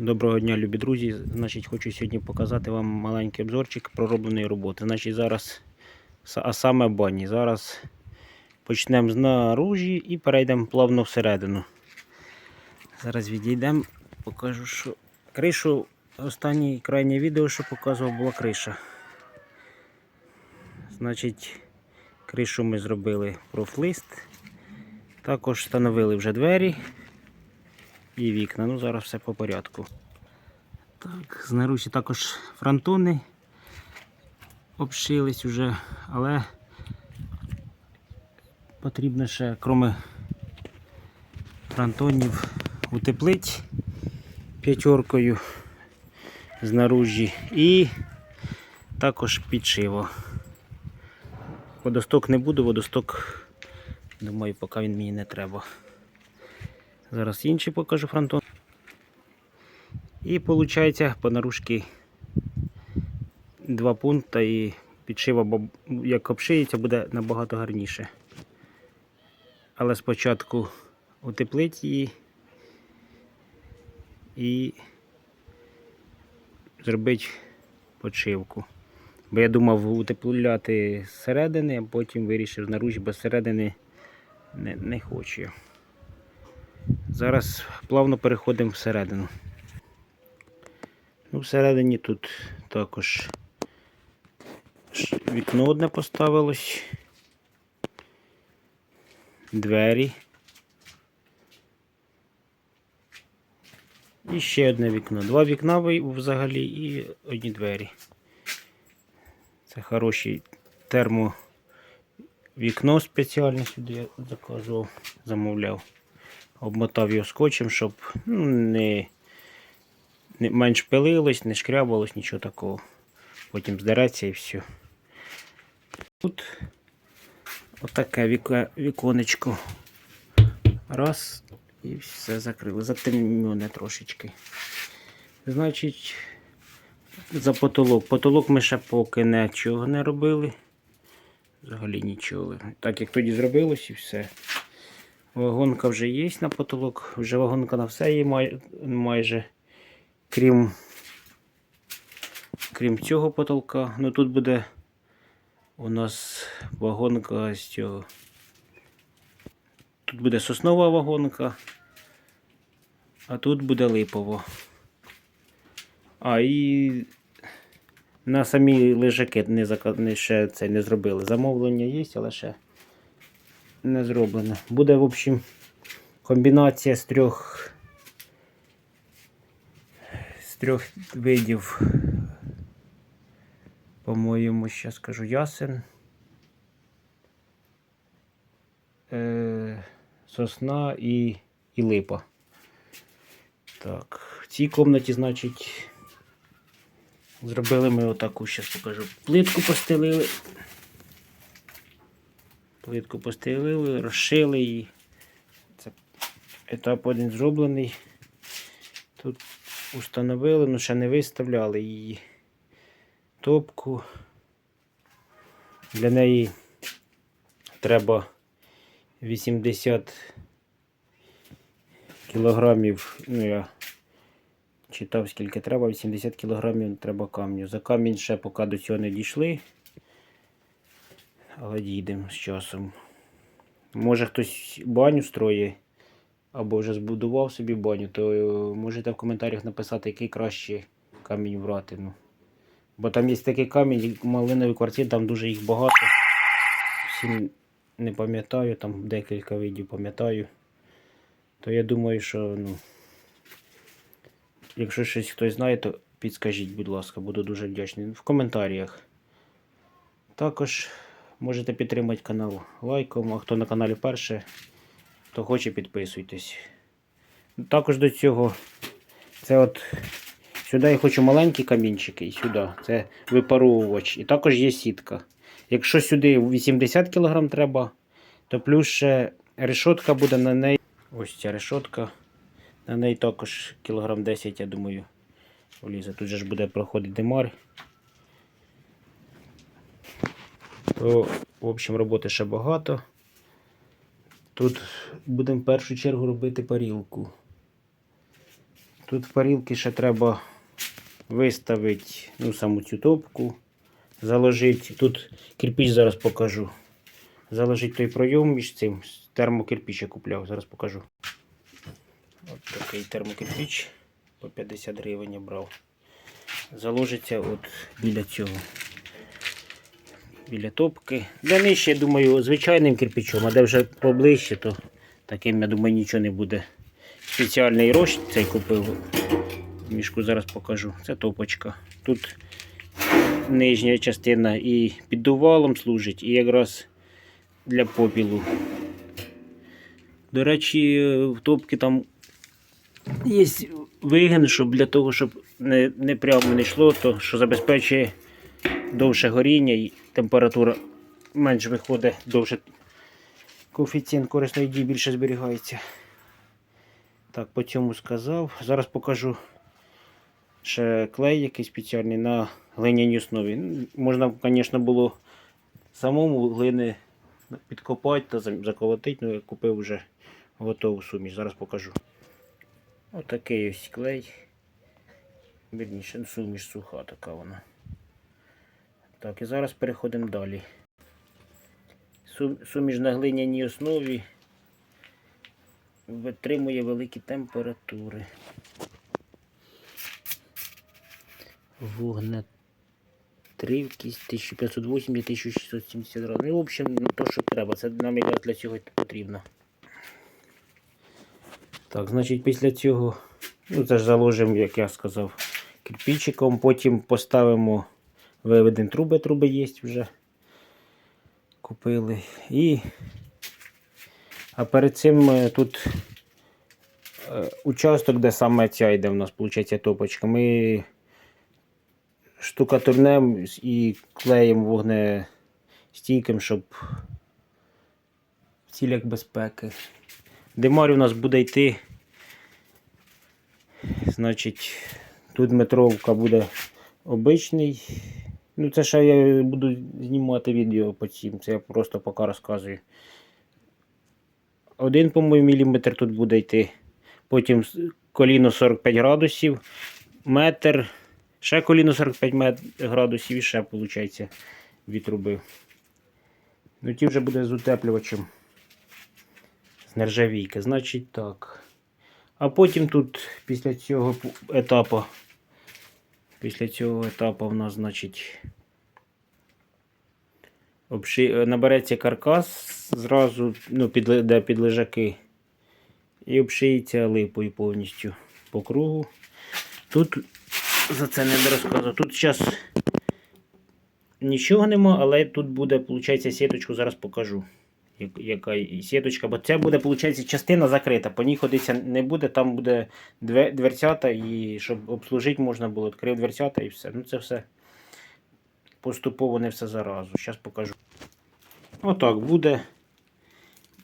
Доброго дня, любі друзі. Значить, хочу сьогодні показати вам маленький обзорчик проробленої роботи. Значить, зараз, а саме бані. Зараз почнемо з наружі і перейдемо плавно всередину. Зараз відійдемо, покажу, що кришу. Останнє крайнє відео, що показував, була криша. Значить, кришу ми зробили профлист. Також встановили вже двері і вікна. Ну, зараз все по порядку. Так, знаружі також фронтони обшились вже, але потрібно ще, крім фронтонів, утеплити п'ятеркою знаружі і також підшиво. Водосток не буду, водосток, думаю, поки він мені не треба. Зараз інший покажу фронтон. І виходить по наружці два пункти і підшива, як обшиється, буде набагато гарніше. Але спочатку утеплить її і зробити подшивку. Бо я думав утепляти зсередини, а потім вирішив знаружі, бо зсередини не, не хочу. Зараз плавно переходимо всередину. Ну, всередині тут також вікно одне поставилось. Двері. І ще одне вікно. Два вікна взагалі і одні двері. Це хороший термо вікно спеціальне сюди я заказував, замовляв обмотав його скотчем, щоб ну, не, не менш пилилось, не шкрябалось, нічого такого. Потім здереться і все. Тут отаке віко, віконечко. Раз, і все закрили. Затемнене трошечки. Значить, за потолок. Потолок ми ще поки нічого не робили. Взагалі нічого. Так як тоді зробилось і все. Вагонка вже є на потолок, вже вагонка на все є май, майже. Крім, крім цього потолка. Ну тут буде у нас вагонка з цього. Тут буде соснова вагонка, а тут буде липова. А і на самі лежаки не, зака... не ще це не зробили. Замовлення є, але ще не зроблено. Буде, в общем, комбінація з трьох з трьох видів. По-моєму, ще скажу ясен. Е, сосна і, і липа. Так, в цій кімнаті, значить, зробили ми отаку, зараз покажу. Плитку постелили. Плитку постелили, розшили її. Це етап один зроблений. Тут установили, але ще не виставляли її топку. Для неї треба 80 кілограмів. Ну, я читав, скільки треба, 80 кілограмів треба камню. За камінь ще поки до цього не дійшли. Але дійдемо з часом. Може хтось баню строє або вже збудував собі баню, то е, можете в коментарях написати, який краще камінь брати. Ну. Бо там є такий камінь, малиновий квартир, там дуже їх багато. Всі не пам'ятаю, там декілька видів пам'ятаю. То я думаю, що ну, якщо щось хтось знає, то підскажіть, будь ласка, буду дуже вдячний. В коментарях. Також можете підтримати канал лайком, а хто на каналі вперше, то хоче підписуйтесь. Також до цього це от сюди я хочу маленькі камінчики і сюди. Це випаровувач. І також є сітка. Якщо сюди 80 кг треба, то плюс ще решотка буде на неї. Ось ця решотка. На неї також кілограм 10, я думаю, влізе. Тут же ж буде проходити димар. В общем, роботи ще багато. Тут будемо в першу чергу робити парілку. Тут парілки ще треба виставити ну, саму цю топку, заложити. Тут кирпич зараз покажу. Заложити той пройом між цим. Термокирпич я купляв, зараз покажу. От такий термокирпич по 50 гривень я брав. Заложиться от біля цього. Біля топки. Для нижче, я думаю, звичайним кирпичом, а де вже поближче, то таким, я думаю, нічого не буде. Спеціальний розч цей купив. Мішку зараз покажу. Це топочка. Тут нижня частина і піддувалом служить, і якраз для попілу. До речі, в топки там є вигін, щоб для того, щоб не, не прямо не йшло, то що забезпечує довше горіння і температура менш виходить, довше коефіцієнт корисної дії більше зберігається. Так, по цьому сказав. Зараз покажу ще клей який спеціальний на глиняній основі. Ну, Можна, звісно, було самому глини підкопати та заколотити, але я купив вже готову суміш. Зараз покажу. Отакий ось клей. Вірніше, ну, суміш суха така вона. Так, і зараз переходимо далі. Сум- Суміш на глиняній основі витримує великі температури. Вогнетривкість 1580-1670 градусів. Ну, в общем, не то, що треба. Це нам якраз для цього потрібно. Так, значить, після цього, ну це ж заложимо, як я сказав, кирпичиком, потім поставимо виведемо труби, труби є вже. Купили. І а перед цим е, тут е, участок, де саме ця йде в нас, виходить, топочка. Ми штукатурнем і клеїмо вогнестійким, щоб в цілях безпеки. Димар у нас буде йти. Значить, тут метровка буде обичний. Ну, це ще я буду знімати відео по цим. Це я просто поки розказую. Один, по-моєму, міліметр тут буде йти. Потім коліно 45 градусів, метр, ще коліно 45 градусів і ще, виходить, від труби. Ну, ті вже буде з утеплювачем. З нержавійки. Значить так. А потім тут після цього етапу. Після цього етапу в нас, значить, обши... набереться каркас зразу, ну, під, де під лежаки. І обшиється липою повністю по кругу. Тут за це не розказую. Тут зараз нічого нема, але тут буде, виходить, сіточку зараз покажу. Як- Яка сіточка, бо це буде, виходить, частина закрита. По ній ходитися не буде, там буде дверцята, і щоб обслужити можна було, відкрив дверцята і все. Ну це все поступово не все заразу. Зараз покажу. Отак буде.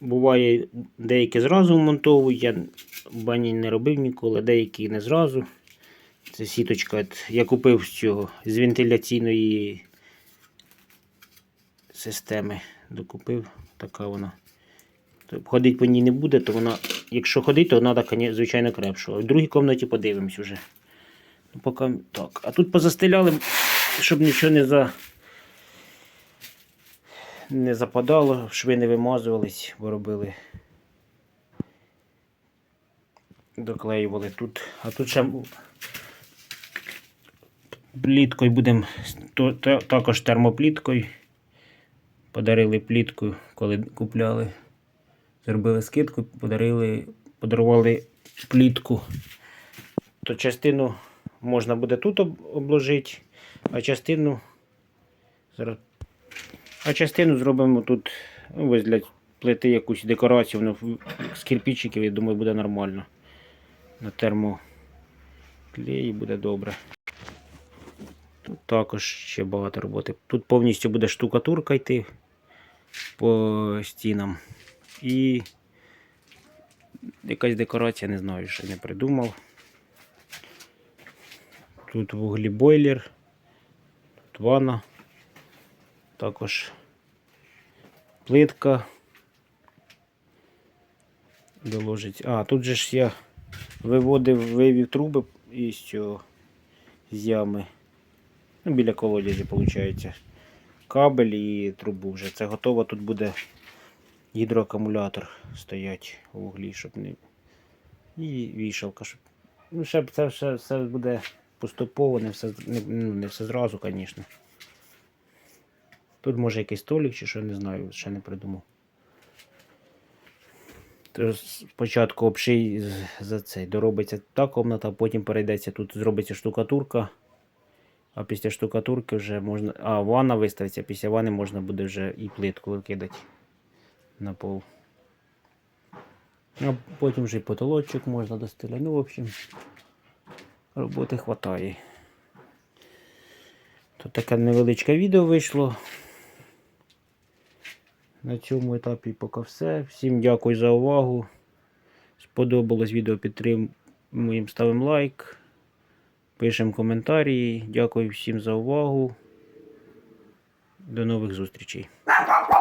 Буває, деякі зразу вмонтовують, я бані не робив ніколи, деякі не зразу. Це сіточка. Я купив з цього з вентиляційної системи. Докупив, така вона. Тобто Ходити по ній не буде, то вона, якщо ходити, то треба, звичайно, крепшу. А в другій кімнаті подивимось вже. Ну, поки так. А тут позастеляли, щоб нічого не за. Не западало, шви не вимазувались, бо робили. Доклеювали тут. А тут ще пліткою будемо також термопліткою. Подарили плітку, коли купляли. Зробили скидку, подарили, подарували плітку. То частину можна буде тут обложити, а частину. А частину зробимо тут ну, ось для плити якусь декорацію в- з кирпичиків, я думаю, буде нормально. На термоклеї буде добре. Тут також ще багато роботи. Тут повністю буде штукатурка йти по стінам. І якась декорація, не знаю, ще не придумав. Тут вуглі бойлер, тут ванна, також плитка. Доложить. А, тут же ж я виводив, вивів труби із цього з ями. Ну, біля колодязі, виходить. Кабель і трубу вже. Це готово. Тут буде гідроакумулятор стоять у вуглі, щоб не. І вішалка, щоб. Ну, ще це все, все буде поступово, не все, не, ну, не все зразу, звісно. Тут може якийсь столик чи що, не знаю, ще не придумав. Спочатку обший за цей доробиться та комната, потім перейдеться тут, зробиться штукатурка. А після штукатурки вже можна. А, ванна виставиться, після ванни можна буде вже і плитку викидати на пол. А потім вже і потолочок можна достеляти. Ну, в общем, роботи хватає. Тут таке невеличке відео вийшло. На цьому етапі поки все. Всім дякую за увагу. Сподобалось відео, підтримуємо, ставимо лайк, пишемо коментарі. Дякую всім за увагу. До нових зустрічей.